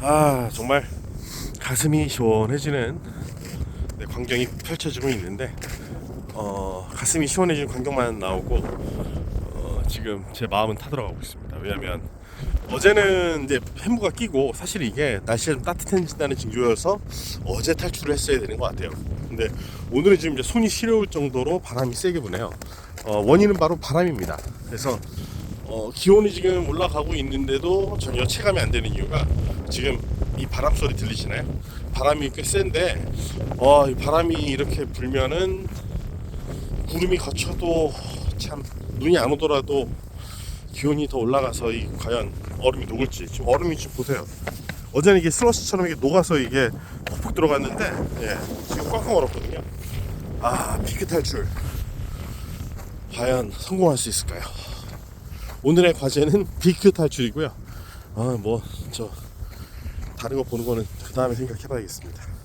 아 정말 가슴이 시원해지는 네, 광경이 펼쳐지고 있는데 어, 가슴이 시원해지는 광경만 나오고 어, 지금 제 마음은 타들어가고 있습니다. 왜냐하면 어제는 이제 햄버가 끼고 사실 이게 날씨가 좀 따뜻해진다는 징조여서 어제 탈출을 했어야 되는 것 같아요. 근데 오늘은 지금 이제 손이 시려울 정도로 바람이 세게 부네요. 어, 원인은 바로 바람입니다. 그래서 어, 기온이 지금 올라가고 있는데도 전혀 체감이 안 되는 이유가 지금 이 바람 소리 들리시나요? 바람이 꽤 센데 어, 이 바람이 이렇게 불면은 구름이 걷혀도 참 눈이 안 오더라도 기온이 더 올라가서 이 과연 얼음이 녹을지 지금 얼음이 지금 보세요. 어제는 이게 슬러시처럼 이게 녹아서 이게 푹푹 들어갔는데 예, 지금 꽉꽉 얼었거든요. 아 피크 탈출 과연 성공할 수 있을까요? 오늘의 과제는 비크 탈출이고요. 아 뭐 저 다른 거 보는 거는 그 다음에 생각해 봐야겠습니다.